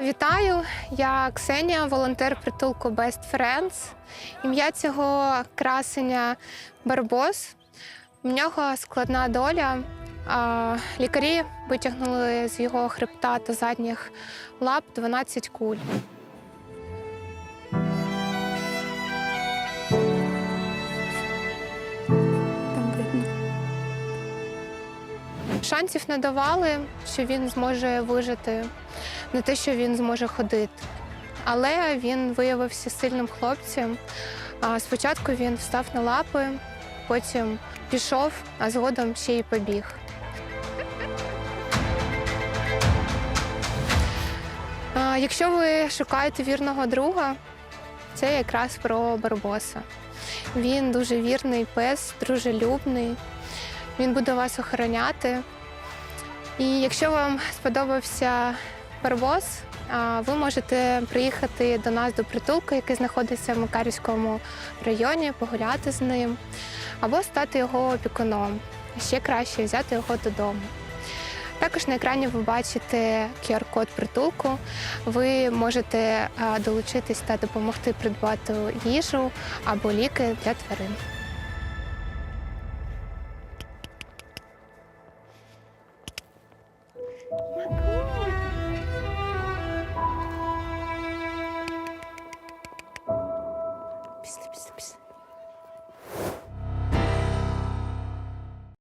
Вітаю, я Ксенія, волонтер притулку Best Friends. Ім'я цього красення Барбос. В нього складна доля. Лікарі витягнули з його хребта та задніх лап 12 куль. Шансів не давали, що він зможе вижити, не те, що він зможе ходити. Але він виявився сильним хлопцем. Спочатку він встав на лапи, потім пішов, а згодом ще й побіг. Якщо ви шукаєте вірного друга, це якраз про Барбоса. Він дуже вірний пес, дружелюбний. Він буде вас охороняти. І якщо вам сподобався Барбос, ви можете приїхати до нас до притулку, який знаходиться в Макарівському районі, погуляти з ним, або стати його опікуном. Ще краще взяти його додому. Також на екрані ви бачите QR-код притулку. Ви можете долучитись та допомогти придбати їжу або ліки для тварин. Маку.